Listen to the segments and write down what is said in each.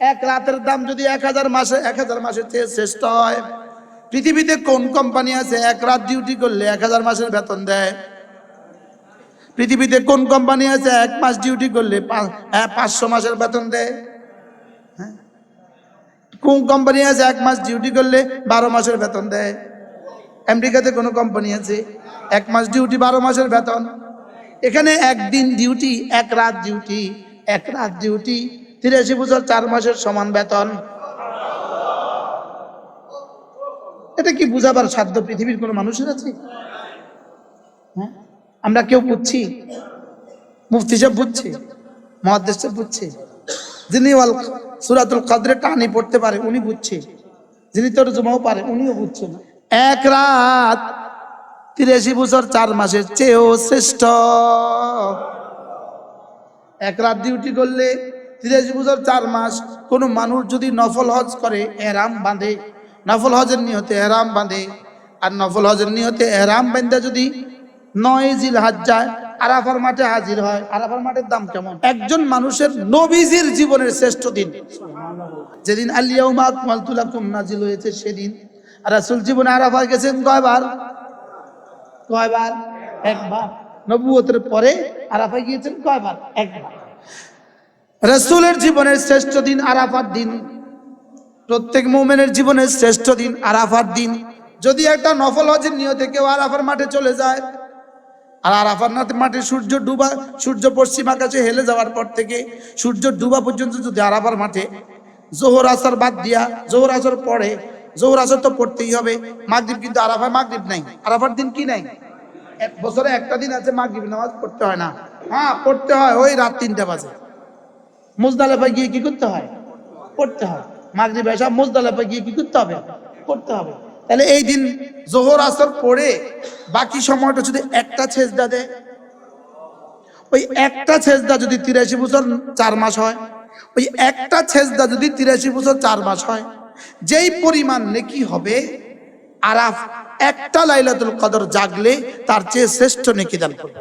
এক রাতের দাম যদি এক হাজার মাসে, এক হাজার মাসের চেয়ে শ্রেষ্ঠ হয়। পৃথিবীতে কোন কোম্পানি আছে এক রাত ডিউটি করলে এক হাজার মাসের বেতন দেয়? পৃথিবীতে কোন কোম্পানি আছে এক মাস ডিউটি করলে পাঁচশো মাসের বেতন দেয়? হ্যাঁ? কোন কোম্পানি আছে এক মাস ডিউটি করলে বারো মাসের বেতন দেয়? আমেরিকাতে কোনো কোম্পানি আছে এক মাস ডিউটি বারো মাসের বেতন? এখানে একদিন ডিউটি এক রাত ডিউটি এক রাত ডিউটি তিরাশি বছর চার মাসের সমান বেতন। এটা কি বুঝাবার সাধ্য? পৃথিবীর কোনো মানুষের আছে? হ্যাঁ? আমরা কেউ বুঝছি? মুফতি সাহেব বুঝছে? মহাদেশ সাহেব বুঝছে? যিনি সুরাতুল কাদরে টানি পড়তে পারে, উনি বুঝছে। যিনি তোর জমাও পারে, উনিও বুঝছেন এক রাত তিরাশি বছর চার মাসের চেয়েও শ্রেষ্ঠ। এক রাত ডিউটি করলে তিরাশি বছর চার মাস কোনো মানুষ যদি নফল হজ করে এরাম বাঁধে। নফল হজের নিয়তে এরাম বাঁধে। আর নফল হজের নিয়তে এরাম বাঁধে যদি নয় জিল হাজ যায়, আরাফার মাঠে হাজির হয়। আরাফার মাঠের দাম কেমন? একজন মানুষের নবীজির জীবনের শ্রেষ্ঠ দিন। যেদিন আলিয়াউমা আকমালতুলাকুম নাজিল হয়েছে সেদিন। রাসূল জীবনে আরাফায় গেছেন কয়বার? কয়বার? একবার। নবুয়তের পরে আরাফায় গিয়েছেন কয়বার? একবার। রসুলের জীবনের শ্রেষ্ঠ দিন আরাফার দিন। প্রত্যেক মোমেনের জীবনের শ্রেষ্ঠ দিন আরাফার দিন। যদি একটা নফল হজের নিয়তে কেউ আরাফার মাঠে চলে যায়, আর আরাফার মাঠে সূর্য ডুবা সূর্য পশ্চিম আকাশে হেলে যাওয়ার পর থেকে সূর্য ডুবা পর্যন্ত যদি আরাফার মাঠে, জোহর আসর বাদ দিয়া জোহর আসর পড়ে, জোহর আসর তো পড়তেই হবে। মাগরিব কিন্তু আরাফায় মাগরিব নাই। আরাফার দিন কি নাই? এক বছরে একটা দিন আছে মাগরিব নামাজ পড়তে হয় না। হ্যাঁ পড়তে হয়, ওই রাত তিনটা বাজে। মুজদালেফা গিয়ে কি করতে হয়? পড়তে হয় মাগরিব এসা মুজদালেফা গিয়ে কি করতে হবে? পড়তে হবে। তাহলে এই দিন জোহর, আসর পড়ে বাকি সময়টা যদি একটা ছেজদা দেয়? ওই একটা ছেজদা যদি তিরাশি বছর চার মাস হয়, ওই একটা ছেজদা যদি তিরাশি বছর চার মাস হয়, যেই পরিমাণ নেকি হবে, আরাফ একটা লাইলাতুল কদর জাগলে তার চেয়ে শ্রেষ্ঠ নেকি দান করবে।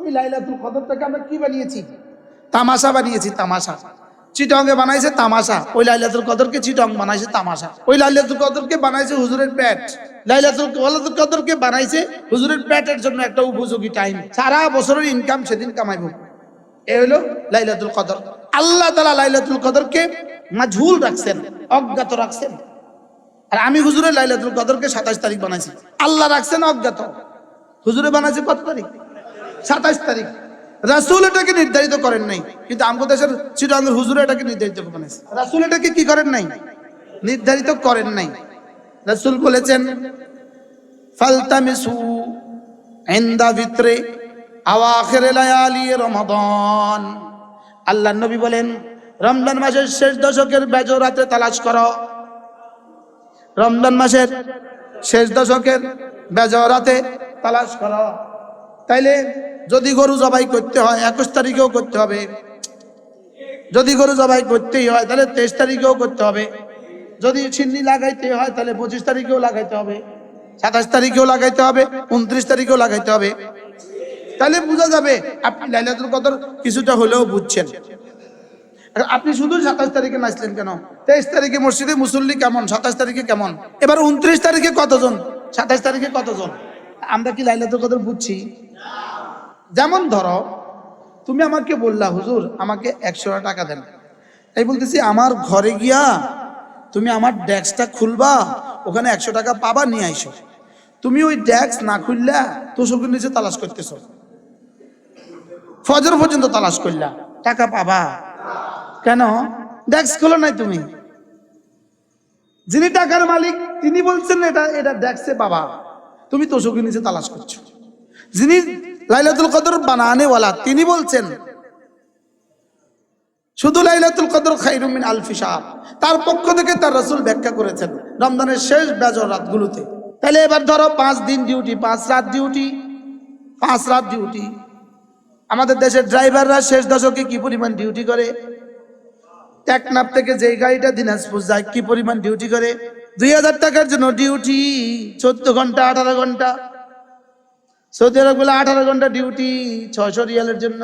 ওই লাইলাতুল কদরটাকে আমরা কি বানিয়েছি? তামাশা বানিয়েছি, তামাশা। চিটংয়ে বানাইছে তামাশা। ওই লাইলাতুল কদরকে চিটং বানাইছে তামাশা। ওই লাইলাতুল কদরকে বানাইছে হুজুরের পেট। লাইলাতুল লাইলাতুল কদরকে বানাইছে হুজুরের প্যাটের জন্য একটা উপযোগী টাইম সারা বছরের ইনকাম সেদিন কামাইব। এ হলো লাইলাতুল কদর। আল্লাহ তালা লাইলাতুল কদরকে মাঝুল রাখছেন, অজ্ঞাত রাখছেন। আর আমি হুজুরের লাইলাতুল কদরকে সাতাশ তারিখ বানাইছি। আল্লাহ রাখছেন অজ্ঞাত। হুজুরে বানাইছে কত তারিখ? সাতাশ তারিখ। রাসুল এটাকে নির্ধারিত করেন নাই। কিন্তু আমগো দেশের চিটাঙ্গের হুজুর এটাকে নির্ধারিত বানাইছে রাসুল এটাকে কি করেন নাই? নির্ধারিত করেন নাই। রাসুল বলেছেন, ফালতামিসু ইনদা ভিতরে আওয়াখির লায়ালি রমাদান। আল্লাহ নবী বলেন, রমজান মাসের শেষ দশকের বেজো রাতে তালাশ করো। রমজান মাসের শেষ দশকের বেজরাতে তালাশ করো। তাইলে যদি গরু জবাই করতে হয়, একুশ তারিখেও করতে হবে। যদি গরু জবাই করতেই হয়, তাহলে তেইশ তারিখেও করতে হবে। যদি ছিন্নি লাগাইতে হয়, তাহলে পঁচিশ তারিখেও লাগাইতে হবে। সাতাশ তারিখেও লাগাইতে হবে, উনত্রিশ তারিখেও লাগাইতে হবে। তাহলে বোঝা যাবে, আপনি লাইলাতুল কদর কিছুটা হলেও বুঝছেন। আপনি শুধু সাতাশ তারিখে নাচলেন কেন? তেইশ তারিখে মসজিদে মুসল্লি কেমন? সাতাশ তারিখে কেমন? এবার উনত্রিশ তারিখে কতজন? সাতাশ তারিখে কতজন? আমরা কি লাইলাতুল কদর বুঝছি? যেমন ধরো, তুমি আমাকে বললা, হুজুর, আমাকে একশো টাকা দেন। তাই বলতেছি, আমার ঘরে গিয়া তুমি আমার ডেস্কটা খুলবা, ওখানে একশো টাকা পাবা, নিয়ে আইসো। তুমি ওই ডেস্ক না খুললা, তোষকের নিচে তালাশ করতেছো। ফজর পর্যন্ত তালাশ করলা, টাকা পাবা? কেন? ডেস্ক খোলো নাই তুমি। যিনি টাকার মালিক, তিনি বলছেন এটা এটা ডেস্কে পাবা। তুমি তোষকের নিচে তালাশ করছ। যিনি লাইলাতুল কদর বানানেওয়ালা তিনি বলছেন, শুধু লাইলাতুল কদর খাইরুমিন আলফি সাহাব তার পক্ষ থেকে তার রসুল ব্যাখ্যা করেছেন, রমজানের শেষ বেজর রাতগুলোতে। তাহলে এবার ধরো পাঁচ দিন ডিউটি, পাঁচ রাত ডিউটি, পাঁচ রাত ডিউটি। আমাদের দেশের ড্রাইভাররা শেষ দশকে কি পরিমাণ ডিউটি করে? টেকনাপ থেকে যেই গাড়িটা দিনাজপুর যায়, কি পরিমাণ ডিউটি করে? দুই হাজার টাকার জন্য ডিউটি, চোদ্দ ঘণ্টা, আঠারো ঘণ্টা। সৌদি আরবগুলো আঠারো ঘণ্টা ডিউটি ছয়শো রিয়ালের জন্য।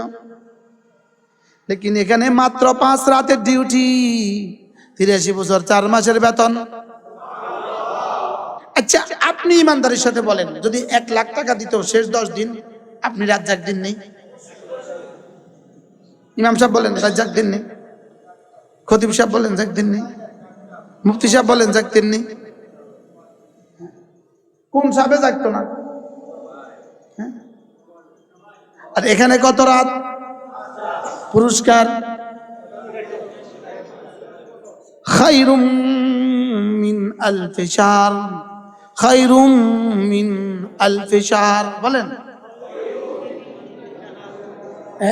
লেকিন এখানে মাত্র পাঁচ রাতের ডিউটি তিরাশি বছর, চার মাসের বেতন। আচ্ছা আপনি ইমানদারের সাথে বলেন, যদি এক লাখ টাকা দিত শেষ দশ দিন, আপনি রাজ্জাক দিন নেই? ইমাম সাহেব বলেন, রাজ্জাক দিন নেই। খতিব সাহেব বলেন যাক দিন নেই। মুফতি সাহেব বলেন যাক দিন নেই। কোন সাহেবে যাকতো না? আর এখানে কত রাত? পুরস্কার। খাইরুম মিন খাইরুম মিন আলফি বলেন।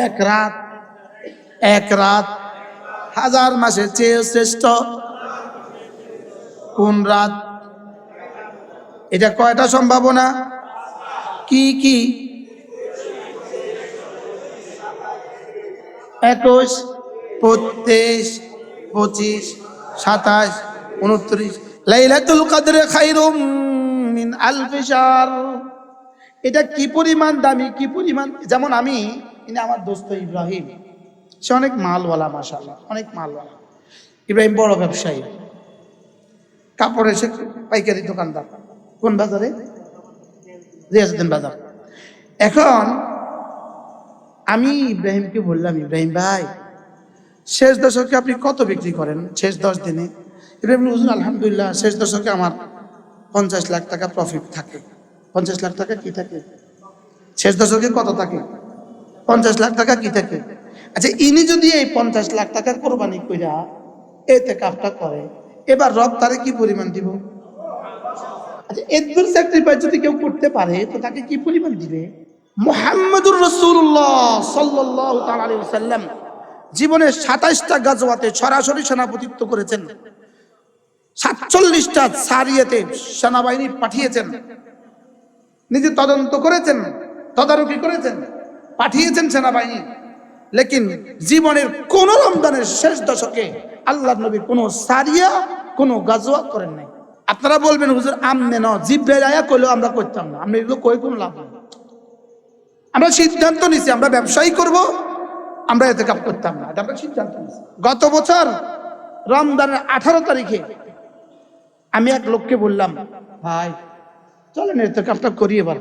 এক রাত। এক রাত। হাজার মাসের চেয়ে শ্রেষ্ঠ। কোন রাত? এটা কয়টা সম্ভাবনা? কি কি? একুশ তেইশ পঁচিশ, সাতাশ, উনত্রিশ। লাইলাতুল কাদরে খাইরুম মিন আলফি শাহর এটা কি পরিমাণ দামি, কি পরিমাণ? যেমন আমি, ইনি আমার দোস্ত ইব্রাহিম। সে অনেক মালওয়ালা মাশাল্লাহ অনেক মালওয়ালা। ইব্রাহিম বড় ব্যবসায়ী। কাপড় এসে পাইকারি দোকানদার। কোন বাজারে? রিয়াজুদ্দিন বাজার। এখন আমি ইব্রাহিমকে বললাম, ইব্রাহিম ভাই, শেষ দশকে আপনি কত বিক্রি করেন? শেষ দশ দিনে। ইব্রাহিম হুজুর, আলহামদুলিল্লাহ, শেষ দশকে আমার পঞ্চাশ লাখ টাকা প্রফিট থাকে। পঞ্চাশ লাখ টাকা কি থাকে? শেষ দশকে কত থাকে? পঞ্চাশ লাখ টাকা কি থাকে? আচ্ছা ইনি যদি এই পঞ্চাশ লাখ টাকার কোরবানি কইরা এতে কাপটা করে, এবার রব তারে কি পরিমাণ দিব? আচ্ছা এদুর স্যাক্রিফাইস যদি কেউ করতে পারে, তো তাকে কি পরিমাণ দিবে? মোহাম্মদুর রসুল্লাহ সাল্লাহ আলাইহি সাল্লাম জীবনের সাতাইশটা গাজওয়াতে সরাসরি সেনাপতিত্ব করেছেন। সাতচল্লিশটা সারিয়েতে সেনাবাহিনী পাঠিয়েছেন। নিজে তদন্ত করেছেন, তদারকি করেছেন, পাঠিয়েছেন সেনাবাহিনী। লেকিন জীবনের কোন রমজানের শেষ দশকে আল্লাহ নবী কোন সারিয়া, কোন গাজওয়া করেন নাই আপনারা বলবেন, হুজুর, আমনে ন জিব্রাইল কইলেও আমরা করতাম না। আমরা এগুলো কই কোনো লাভ নেই। আমরা সিদ্ধান্ত নিছি, আমরা ব্যবসায়ী করব, আমরা এতে কাপ করতাম না। এটা আমরা সিদ্ধান্ত গত বছর রমজানের আঠারো তারিখে আমি এক লোককে বললাম, ভাই, চলেন এতে কাপটা করি এবার।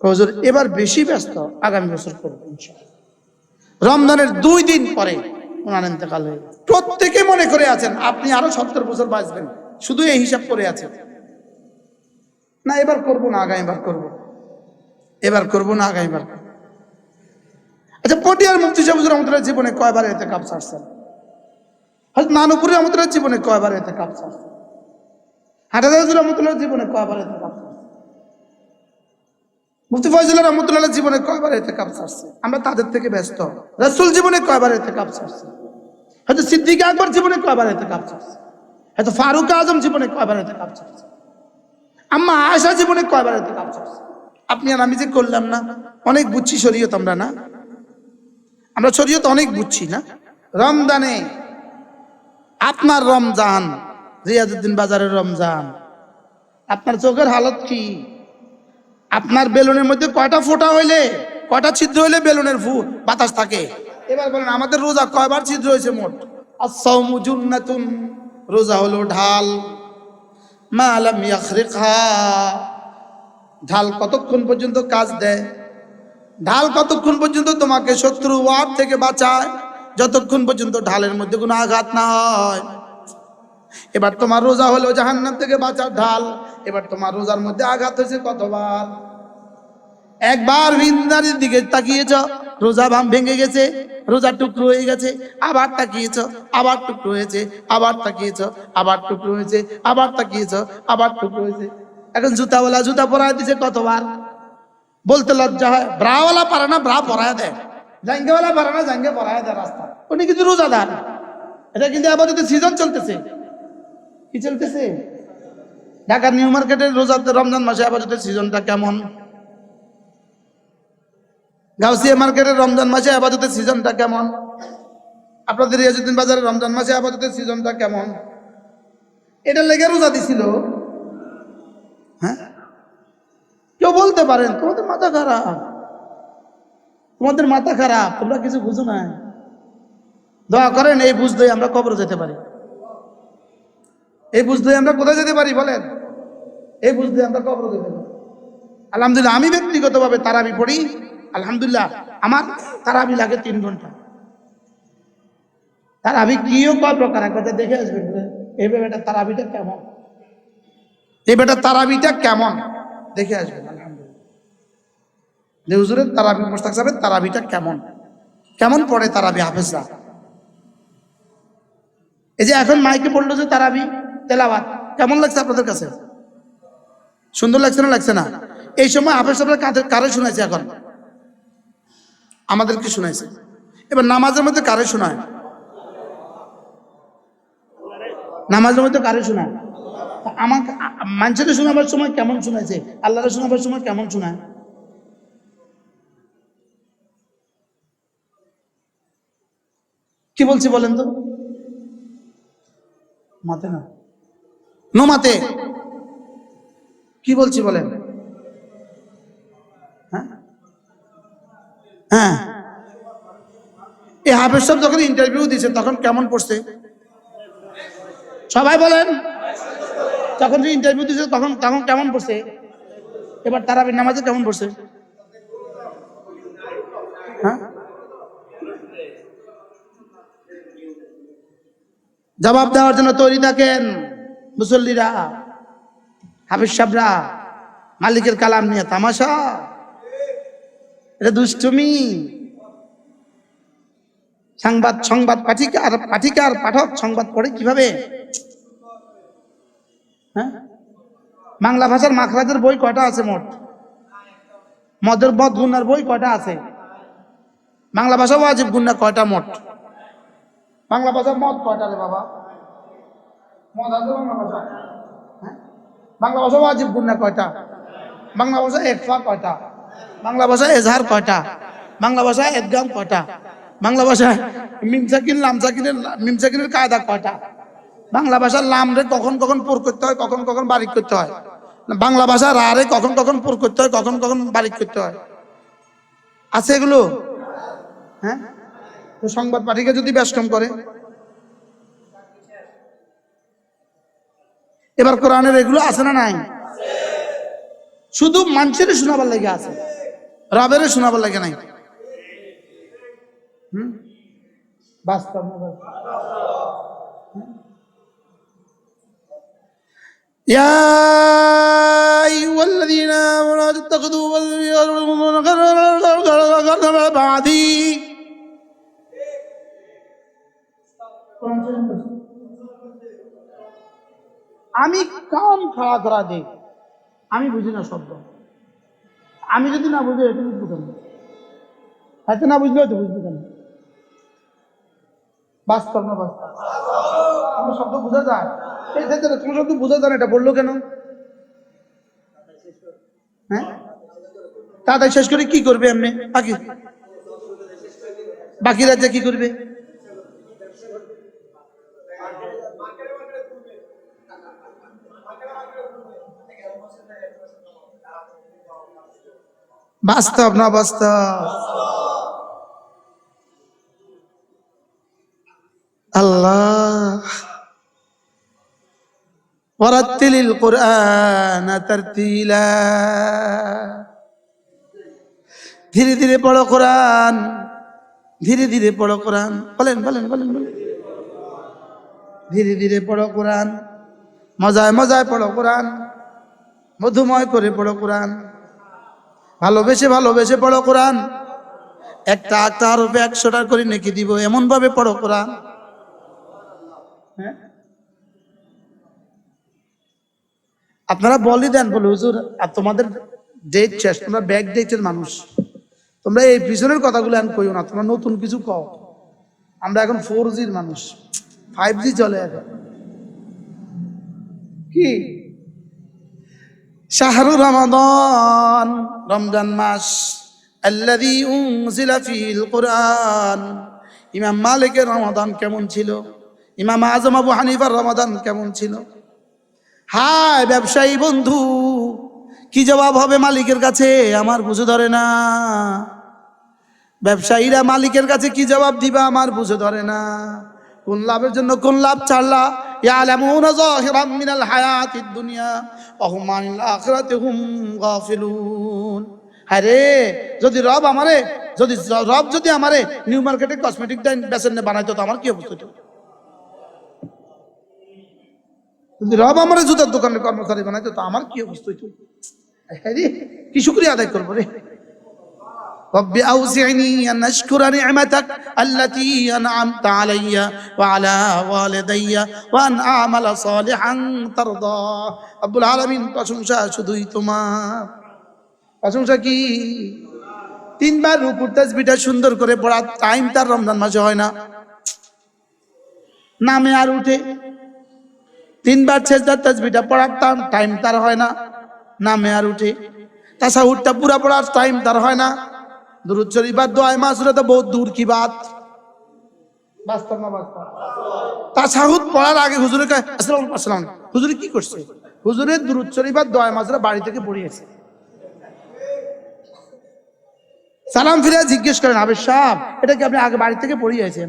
হুজুর, এবার বেশি ব্যস্ত, আগামী বছর করব। রমজানের দুই দিন পরে ওনার ইন্তেকাল হয়ে প্রত্যেকে মনে করে আছেন, আপনি আরও সত্তর বছর বাঁচবেন। শুধু এই হিসাব করে আছেন। না, এবার করব না, আগামীবার করব। এবার করব না, আগামীবার আচ্ছা পটিয়ার মুফতি সাহেব রহমতুল্লাহ জীবনে কয়বার এতে কাপ ছাড়ছেন? হয়তো নানুপুরি রহমতুল্লাহ জীবনে কয়বার এতে কাপ ছাড়ছেন? হাটাদার রহমতুল্লাহ জীবনে কয়বার এতে কাপ মুফতি ফয়জুল রহমতুল্লাহ জীবনে কয়বার এতে কাপ ছাড়ছে আমরা তাদের থেকে ব্যস্ত। রসুল জীবনে কয়বার এতে কাপ ছাড়ছে হয়তো সিদ্দিক আকবর জীবনে কয়বার এতে কাপ ছাড়ছে হয়তো ফারুক আজম জীবনে কয়বার এতে কাপ ছাড়ছে আম্মা আয়সা জীবনে কয়বার এতে কাপ ছাড়ছে আপনি আর আমি যে করলাম না, অনেক বুঝছি শরীয়ত আমরা না। আমরা শরীয়ত অনেক বুঝছি না। রমজানে আপনার রমজান রিয়াজুদ্দিন বাজারের রমজান, আপনার চোখের হালত কি? আপনার বেলুনের মধ্যে কয়টা ফোঁটা হইলে, কয়টা ছিদ্র হইলে বেলুনের ফু বাতাস থাকে? এবার বলেন, আমাদের রোজা কয়বার ছিদ্র হয়েছে মোট? রোজা হলো ঢাল। মা আলাম ইয়াখরিকহা। ঢাল কতক্ষণ পর্যন্ত কাজ দেয়? ঢাল কতক্ষণ পর্যন্ত তোমাকে শত্রু ওয়ার থেকে বাঁচায়? যতক্ষণ পর্যন্ত ঢালের মধ্যে কোনো আঘাত না হয়। এবার তোমার রোজা হলো জাহান্নাম থেকে বাঁচার ঢাল। এবার তোমার রোজার মধ্যে আঘাত হয়েছে কতবার? একবার ভিন্দারির দিকে তাকিয়েছ, রোজা ভাম ভেঙে গেছে, রোজা টুকরো হয়ে গেছে, আবার তাকিয়েছ, আবার টুকরো হয়েছে, আবার তাকিয়েছ, আবার টুকরো হয়েছে, আবার তাকিয়েছ, আবার টুকরো হয়েছে। এখন জুতাওয়ালা জুতা পরায় দিছে কতবার? বলতে লজ্জা হয়। ব্রাওয়ালা পারে না, ব্রা পরায় দেয়। জাঙ্গেওয়ালা পারে না, জাঙ্গে পরায় দেয় রাস্তা। উনি কিন্তু রোজাদার। এটা কিন্তু আপাতত সিজন চলতেছে। কি চলতেছে? ঢাকার নিউ মার্কেটের রোজা রমজান মাসে আপাতত সিজনটা কেমন? গাউসিয়া মার্কেটের রমজান মাসে আপাতত সিজনটা কেমন? আপনাদের রিয়াজুদ্দিন বাজারের রমজান মাসে আপাতত সিজনটা কেমন? এটা লেগে রোজা দিছিল হ্যাঁ কেউ বলতে পারেন, তোমাদের মাথা খারাপ, তোমাদের মাথা খারাপ, তোমরা কিছু বুঝো না। দোয়া করেন, এই বুঝতে আমরা কবরে যেতে পারি। এই বুঝতে আমরা কোথায় যেতে পারি বলেন? এই বুঝতে আমরা কবরে যেতে পারি। আলহামদুলিল্লাহ, আমি ব্যক্তিগতভাবে তারাবি পড়ি। আলহামদুলিল্লাহ, আমার তারাবি লাগে তিন ঘণ্টা। তারাবি কিও কয় প্রকার একবার দেখে আসবেন। এই বেটা তারাবিটা কেমন? এই বেটা তারাবিটা কেমন? দেখে আসবেন, আলহামদুলিল্লাহ। হুজুরের তারাবি মোস্তাক সাহেবের তারাবিটা কেমন? কেমন পড়ে তারাবি হাফেজরা? এই যে এখন মাইকে পড়ল যে তারাবি তেলাবাত কেমন লাগছে আপনাদের কাছে? সুন্দর লাগছে না লাগছে না? এই সময় হাফেজ সাহেবের কারে শোনাইছে এখন? আমাদেরকে শোনাইছে? এবার নামাজের মধ্যে কারে শোনায়? নামাজের মধ্যে কারে শোনায়? আমাকে মানুষের শোনাবার সময় কেমন শোনাইছে? আল্লাহরে শোনাবার সময় কেমন শোনায়? কি বলছি বলেন তো? মাতে না। নো মাতে। কি বলছি বলেন? হ্যাঁ? হ্যাঁ। এই হাফেজ সাহেব যখন ইন্টারভিউ দিয়েছে, তখন কেমন পড়ছে? সবাই বলেন। যখন যে ইন্টারভিউ দিয়েছে তখন তখন কেমন পড়ছে? এবার তারাবি নামাজে কেমন পড়ছে? হ্যাঁ? জবাব দেওয়ার জন্য তৈরি থাকেন মুসল্লিরা, হাফিজ সাবরা মালিকের কালাম নিয়ে তামাশা। এটা দুষ্টুমি। সংবাদ সংবাদ পাঠিকার পাঠিকার, পাঠক সংবাদ পড়ে কীভাবে? বাংলা ভাষার মাখরাজের বই কয়টা আছে মোট? মদের বদ গুনার বই কয়টা আছে? বাংলা ভাষা ওয়াজিব গুন্না কয়টা মোট? বাংলা ভাষার মদ কয়টা রে বাবা? মদ আছে বাংলা ভাষা হ্যাঁ? বাংলা ভাষা ওয়াজিব গুন্না কয়টা? বাংলা ভাষা একফা কয়টা? বাংলা ভাষা এজহার কয়টা? বাংলা ভাষা এদগাম কয়টা? বাংলা ভাষায় মিমসাকিন, লামসাকিনের মিমসাকিনের কায়দা কয়টা? বাংলা ভাষার লাম রে কখন কখন পুর করতে হয়, কখন কখন বারিক করতে হয়। বাংলা ভাষা রা রে কখন কখন পুর করতে হয়, কখন কখন বারিক করতে হয়। আছে এগুলো? হ্যাঁ? সংবাদ পাঠিকা যদি ব্যস্তম করে। এবার কোরআনের এগুলো আছে না নাই? শুধু মানুষের শোনাবার লাগে আছে। রবের শোনাবার লাগে নাই। বাস্তব বাস্তব? يا أيها الذين آمنوا لا تتخذوا بعدي আমি কাম খাড়া করা দিই আমি বুঝি না শব্দ আমি যদি না বুঝি এটা বুঝবো কেন হাতে না বুঝলেও তো বুঝবো কেন বাস্তব না বাস্তব আমার শব্দ বোঝা যায় বোঝা যায় এটা বলল কেন? হ্যাঁ? তাড়াতাড়ি শেষ করে কি করবে এমনি? বাকি? বাকি রাজ্যে কি করবে? বাস্তব না বাস্তব? আল্লাহ। ورتل القرآن ترتيلا ধীরে ধীরে পড়ো কোরআন ধীরে ধীরে পড়ো কোরআন বলেন বলেন বলেন বলেন ধীরে ধীরে পড়ো কোরআন মজায় মজায় পড়ো কোরআন মধুময় করে পড়ো কোরআন ভালোবেসে ভালোবেসে পড়ো কোরআন একটা একটা আরবে একশোটা করে নেকি দিব এমন ভাবে পড়ো কোরআন হ্যাঁ আপনারা বলি দেন, বলে, হুজুর, আর তোমাদের ডেট শেষ, তোমরা ব্যাক ডেটের মানুষ। তোমরা এই পিছনের কথাগুলো এখন কইও না, তোমরা নতুন কিছু কও। আমরা এখন ফোর জির মানুষ ফাইভ জি চলে এখন। কি? শাহরু রমাদান, রমজান মাস, আল্লাযী উনজিলা ফিল কুরআন। ইমাম মালিকের রমাদান কেমন ছিল? ইমাম আজম আবু হানিফার রমাদান কেমন ছিল? হায় ব্যবসায়ী বন্ধু, কি জবাব হবে মালিকের কাছে? আমার বুঝে ধরে না। ব্যবসায়ীরা মালিকের কাছে কি জবাব দিবা? আমার বুঝে ধরে না। কোন লাভের জন্য কোন লাভ ছাড়লা? যাহিরাম মিনাল হায়াতিদ দুনিয়া ওয়া হুম আনিল আখিরাতি হুম গাফিলুন। আরে যদি রব আমারে, যদি রব যদি আমারে নিউ মার্কেটে কসমেটিক দেন বেসন বানাইতো তো আমার কি অবস্থা হতো? যদি রব আমারে জুতার দোকানের কর্মচারী বানাইতো তো আমার কি অবস্থা হইতো হ্যাঁ রে কি শুক্রিয়া আদায় করবো রে رب أوزعني أن أشكر نعمتك التي أنعمت علي وعلى والدي وأن أعمل صالحا ترضاه رب العالمين প্রশংসা শুধুই তোমার প্রশংসা কি তিনবার রুকুর তাসবিটা সুন্দর করে পড়া টাইম তার রমজান মাসে হয় না নামে আর উঠে তিনবার ছেজদার তাসবিটা পড়ার টাইম তার হয় না। নামে আর উঠে। তাসাহুদটা পুরা পড়ার টাইম তার হয় না। দুরুদ শরীফার দোয়ায় মাসুরে তো বহুত দূর কি বাত। পড়ার আগে হুজুরে কি করছে? হুজুরের বাড়ি থেকে সালাম ফিরে জিজ্ঞেস করেন আবে সাহ এটা কি আপনি আগে বাড়ি থেকে পড়িয়েছেন?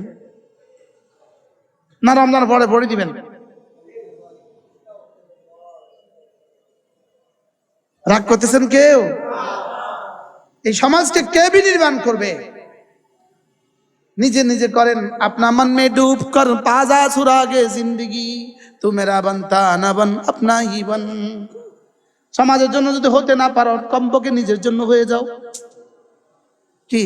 না, রমজান পরে পড়ে দিবেন। রাগ করতেছেন কেউ? এই সমাজকে কে বিনির্মাণ করবে? নিজে নিজে করেন, আপনা মন মে ডুব কর, পাজা সুরাগে জিন্দগি, তু মেরা বনতা না বন, আপনা হি বন। সমাজের জন্য যদি হতে না পারো কমপক্ষে নিজের জন্য হয়ে যাও। কি?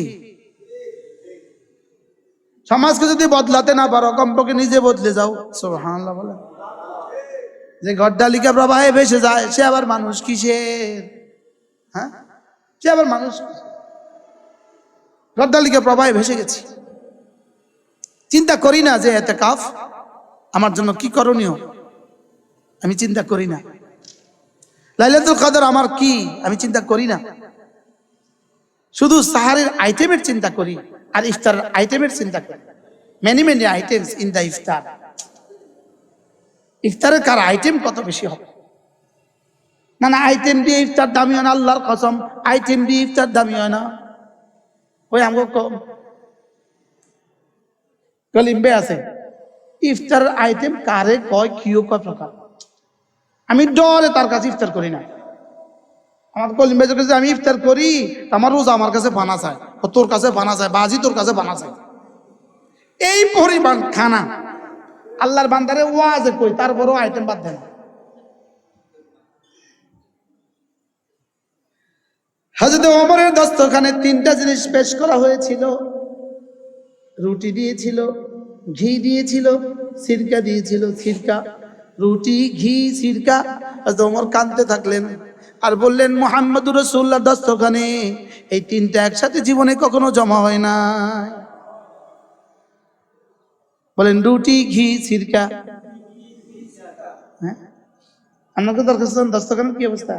সমাজকে যদি বদলাতে না পারো কমপক্ষে নিজে বদলে যাও। সুবহানাল্লাহ বলে যে গড্ডালিকা প্রবাহে ভেসে যায়, সে আবার মানুষ কিসের? হ্যাঁ? সে আবার মানুষ গড্ডালিকা প্রবাহে ভেসে গেছি। চিন্তা করি না যে এতে কাফ, আমার জন্য কি করণীয়? আমি চিন্তা করি না। লাইলাতুল কদর আমার কি? আমি চিন্তা করি না। শুধু সাহারের আইটেমের চিন্তা করি, আর ইফতারের আইটেমের চিন্তা করি। Many many items in the ইফতার ইফতারের কার আইটেম কত বেশি হবে? না না, আইটেম দিয়ে ইফতার দামি হয় না, আল্লাহর কসম, আইটেম দিয়ে ইফতার দামি হয় না। ওই আমাকে কম আছে। ইফতার আইটেম কারে কয়, কিও কয় প্রকার? আমি ডরে তার কাছে ইফতার করি না। আমার কলিম্বে কাছে আমি ইফতার করি আমার রোজা আমার কাছে বানা চায় তোর কাছে বানা চায় বাজি তোর কাছে বানা চায় এই পরিমাণ খানা আল্লাহর বান্দারে ওয়াজে কই, তারপরও আইটেম বাদ দেয় না হাজরত ওমরের দস্তখানে তিনটা জিনিস পেশ করা হয়েছিল। রুটি দিয়েছিল, ঘি দিয়েছিল, সিরকা দিয়েছিল, সিরকা। রুটি, ঘি, সিরকা। হাজরত ওমর কাঁদতে থাকলেন আর বললেন, মোহাম্মদুর রসুল্লাহ দস্তখানে এই তিনটা একসাথে জীবনে কখনো জমা হয় না বলেন, রুটি, ঘি সিরকা হ্যাঁ? আপনাকে দরকার দস্তখানের কি অবস্থা?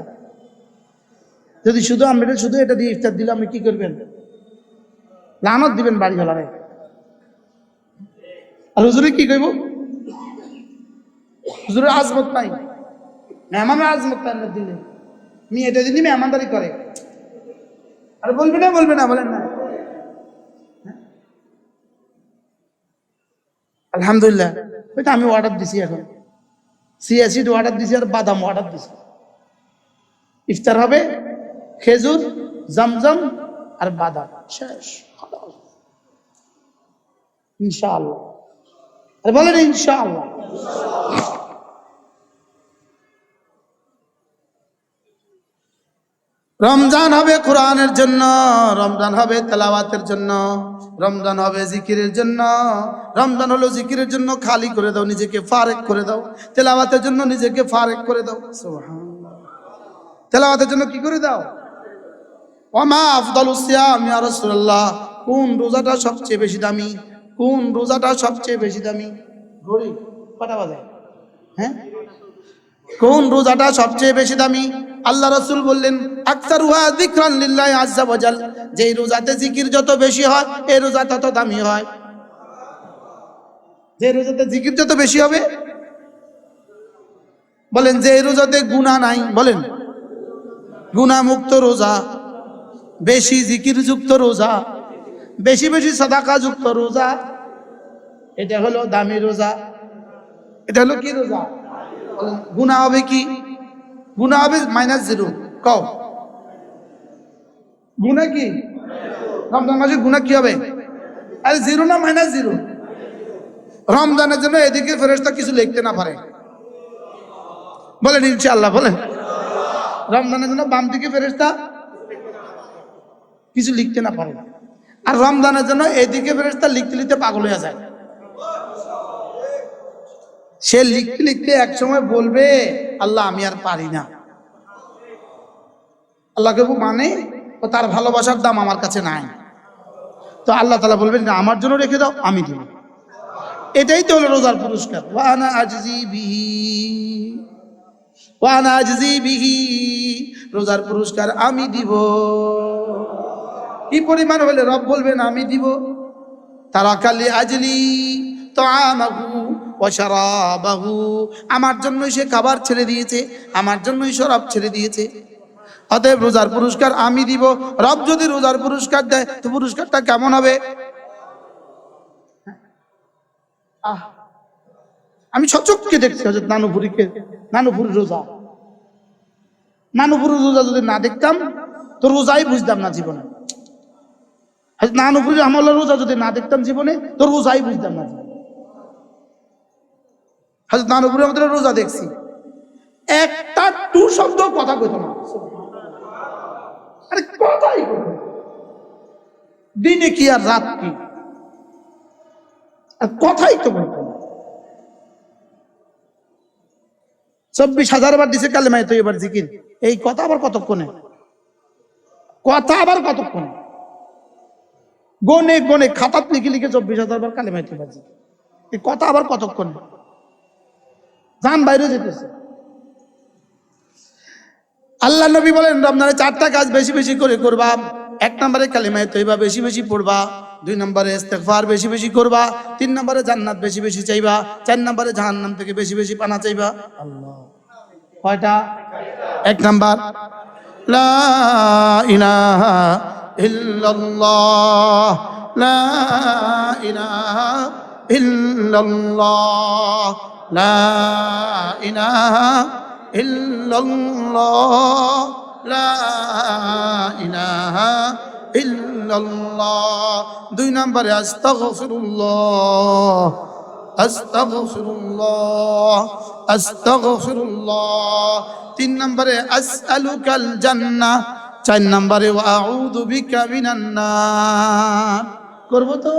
যদি শুধু আমরা শুধু এটা দিয়ে ইফতার দিলে, আপনি কি করবেন? লানত দিবেন বাড়ি হলারে আর হুজুরে কি কইব? হুজুরের আজমত নাই। মেহমানের আজমত নাই দিলে। মি এটা দিনই মেহমানদারি করে। আর বলবে না বলবে না, বলেন না হ্যাঁ? আলহামদুলিল্লাহ। ওইটা আমি অর্ডার দিছি এখন। সিএসিড অর্ডার দিছি আর বাদাম অর্ডার দিছি। ইফতার হবে, খেজুর, জমজম আর বাদাম। শেষ। ইনশাআল্লাহ। আর বলেন ইনশাআল্লাহ। রমজান হবে কোরআনের জন্য, রমজান হবে তেলাওয়াতের জন্য। রমজান হবে জিকিরের জন্য। রমজান হলো জিকিরের জন্য খালি করে দাও, নিজেকে ফারেক করে দাও। তেলাওয়াতের জন্য নিজেকে ফারেক করে দাও। তেলাওয়াতের জন্য কি করে দাও? ওমা আফদাল সিয়াম, ইয়া কোন রোজাটা সবচেয়ে বেশি দামি? কোন রোজাটা সবচেয়ে বেশি দামি? ঘড়ি, কটা বাজে? হ্যাঁ? কোন রোজাটা সবচেয়ে বেশি দামি? আল্লাহ রসুল বললেন আকসার হুয়া যিকরান লিল্লাহি রোজাতে জিকির যত বেশি হয়, এই রোজা তত দামি হয়। যে রোজাতে জিকির যত বেশি হবে, বলেন, যে রোজাতে গুনাহ নাই, বলেন গুনাহ মুক্ত রোজা, বেশি জিকির যুক্ত রোজা, বেশি বেশি সাদাকা যুক্ত রোজা, এটা হলো দামি রোজা। এটা হলো কি রোজা? গুণা হবে কি? গুণা হবে মাইনাস জিরো কও। গুণা কি? রমজান মাসে গুণা কি হবে? আরে জিরো না মাইনাস জিরো রমজানের জন্য এদিকে ফেরেস্তা কিছু লিখতে না পারে। বলেন ইনশাআল্লাহ, বলেন। রমজানের জন্য বাম দিকে ফেরেস্তা কিছু লিখতে না পারে। আর রমজানের জন্য এদিকে ফেরেস্তা লিখতে লিখতে পাগল হয়ে যায়। সে লিখতে লিখতে এক সময় বলবে, আল্লাহ, আমি আর পারি না। আল্লাহকে মানে? ও তার ভালোবাসার দাম আমার কাছে নাই। তো আল্লাহ তালা বলবেন, না, আমার জন্য রেখে দাও, আমি দিব। এটাই তো হলো রোজার পুরস্কার। ওয়ানা আজজি বিহি। রোজার পুরস্কার আমি দিব। কি পরিমাণ হলে রব বলবেন, আমি দিব। তারা কালি আজলি তো আমাহু ওয়াশারাবাহু। আমার জন্যই সে খাবার ছেড়ে দিয়েছে, আমার জন্যই শরাব ছেড়ে দিয়েছে। অতএব রোজার পুরস্কার আমি দিব, রব যদি রোজার পুরস্কার দেয়, তো পুরস্কারটা কেমন হবে? আমি সচককে দেখছি হজরত নানুপুরীকে, নানুপুরি রোজা। নানুপুরি রোজা যদি না দেখতাম, তো রোজাই বুঝতাম না জীবনে। নানুপুরি আমলের রোজা যদি না দেখতাম জীবনে, তো রোজাই বুঝতাম না জীবনে। হজরত নানুপুরি আমাদের রোজা দেখছি। একটা টু শব্দ কথা কইতো না। আরে কথাই দিনে কি আর রাত কি? আর কথাই তো বলতো চব্বিশ হাজার বার দিছে কালেমায় তো এবার জিকির। এই কথা আবার কতক্ষণে? কথা আবার কতক্ষণে? গনে গনে খাতাত লিখে লিখে চব্বিশ হাজার বার কালেমায় তো এবার জিকির। এই কথা আবার কতক্ষণে? যান বাইরে যেতেছে। আল্লাহ নবী বলেন রমজানে চারটা কাজ বেশি বেশি করে করবা। এক নম্বরে কালিমায় তৈবা বেশি বেশি পড়বা। দুই নম্বরে ইস্তেগফার বেশি বেশি করবা। তিন নম্বরে জান্নাত বেশি বেশি চাইবা। চার নম্বরে জাহান্নাম থেকে বেশি বেশি পানা চাইবা। আল্লাহ। কয়টা? এক নাম্বার, লা ইলাহা ইল্লাল্লাহ, লা ইলাহা ইল্লাল্লাহ। লা ইলাহা ইল্লাল্লাহ, লা ইলাহা ইল্লাল্লাহ। দুই নম্বরে আস্তাগফিরুল্লাহ আস্তাগফিরুল্লাহ আস্তাগফিরুল্লাহ। তিন নম্বরে আসআলুকাল জান্নাহ, চার নম্বরে আউযু বিকা তো?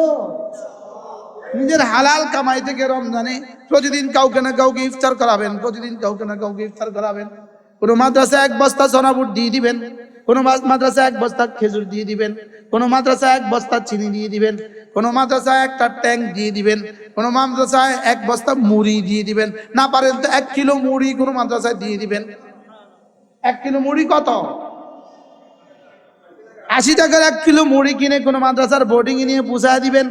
নিজের হালাল কামাই থেকে রমজানে প্রতিদিন কাউকে না কাউকে ইফতার করাবেন, প্রতিদিন কাউকে না কাউকে ইফতার করাবেন। কোনো মাদ্রাসা এক বস্তা সোনাবুট দিয়ে দিবেন, কোনো মাদ্রাসা এক বস্তা খেজুর দিয়ে দিবেন, কোনো মাদ্রাসা এক বস্তা চিনি দিয়ে দিবেন, কোনো মাদ্রাসা একটা ট্যাঙ্ক দিয়ে দিবেন, কোনো মাদ্রাসায় এক বস্তা মুড়ি দিয়ে দিবেন, না পারেন তো এক কিলো মুড়ি কোনো মাদ্রাসায় দিয়ে দিবেন। এক কিলো মুড়ি কত? আশি টাকার এক কিলো মুড়ি কিনে কোনো মাদ্রাসার বোর্ডিং নিয়ে পুষায় দিবেন।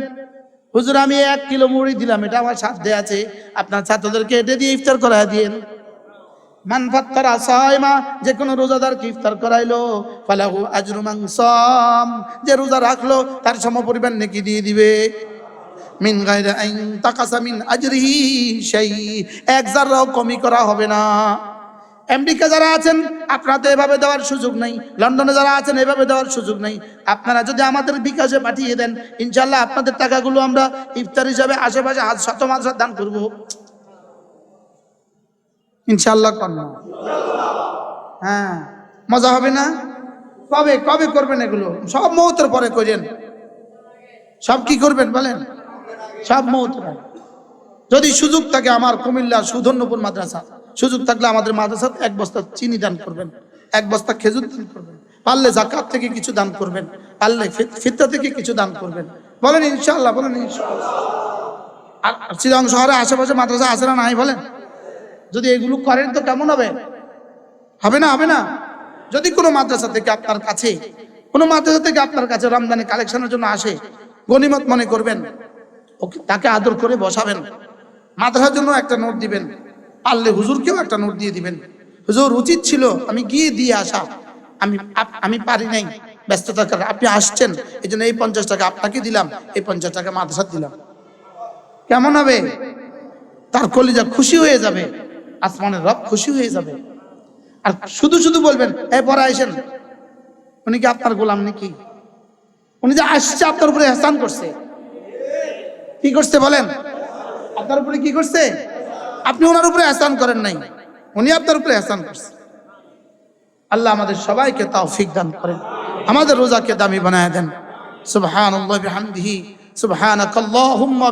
হুজুর, আমি এক কিলো মুড়ি দিলাম, এটা আমার সাধ্যে আছে। আপনার ছাত্রদেরকে এটা দিয়ে ইফতার করায় দিয়েন। মানফাত্তারা সায়মা, যে কোনো রোজাদারকে ইফতার করাইলো, ফালাহু আজরু মাংসাম যে রোজা রাখল, তার সমপরিমাণ নেকি দিয়ে দিবে। মিন গায়রা আইন তাকাসা মিন আজরিহি শাই এক জাররাও কমি করা হবে না। আমেরিকা যারা আছেন, আপনারা তো এভাবে দেওয়ার সুযোগ নাই। লন্ডনে যারা আছেন, এভাবে দেওয়ার সুযোগ নাই। আপনারা যদি আমাদের বিকাশে পাঠিয়ে দেন ইনশাল্লাহ আপনাদের টাকাগুলো আমরা ইফতার হিসাবে আশেপাশে হাত শত মাদ্রাসা দান করব। ইনশাল্লাহ কন্যা হ্যাঁ মজা হবে না? কবে কবে করবেন এগুলো? সব মুহূর্তের পরে করেন। সব কি করবেন বলেন? সব মুহূর্তের যদি সুযোগ থাকে আমার কুমিল্লা সুধন্যপুর মাদ্রাসা। সুযোগ থাকলে আমাদের মাদ্রাসাত এক বস্তা চিনি দান করবেন, এক বস্তা খেজুর দান করবেন, পারলে জাকাত থেকে কিছু দান করবেন, পারলে ফিত- থেকে কিছু দান করবেন। বলেন ইনশাআল্লাহ, বলেন আর চিরাং শহরে আশেপাশে মাদ্রাসা আছে না নাই, বলেন? যদি এগুলো করেন তো কেমন হবে? হবে না হবে না। যদি কোনো মাদ্রাসা থেকে আপনার কাছে, কোনো মাদ্রাসা থেকে আপনার কাছে রমজানে কালেকশনের জন্য আসে গণিমত মনে করবেন, ওকে তাকে আদর করে বসাবেন। মাদ্রাসার জন্য একটা নোট দিবেন। পারলে হুজুরকেও একটা নোট দিয়ে দিবেন। হুজুর, উচিত ছিল আমি গিয়ে দিয়ে আসা। আমি আমি পারি নাই, ব্যস্ততার কারণে। আপনি আসছেন এই জন্য এই পঞ্চাশ টাকা আপনাকে দিলাম, এই পঞ্চাশ টাকা মাদ্রাসার দিলাম। কেমন হবে? তার কলিজা খুশি হয়ে যাবে, আসমানের রব খুশি হয়ে যাবে। আর শুধু শুধু বলবেন, এ, পরে আইসেন উনি কি আপনার গোলাম নাকি? উনি যে আসছে, আপনার উপরে এহসান করছে। কি করছে বলেন? আপনার উপরে কি করছে? আপনি ওনার উপরে এহসান করেন নাই। উনি আপনার উপরে এহসান করছেন আল্লাহ আমাদের সবাইকে তৌফিক দান করেন। আমাদের রোজাকে দামি বানায় দেন। সুবহানাল্লাহি বিহামদিহি। সুবহানাকাল্লাহুম্মা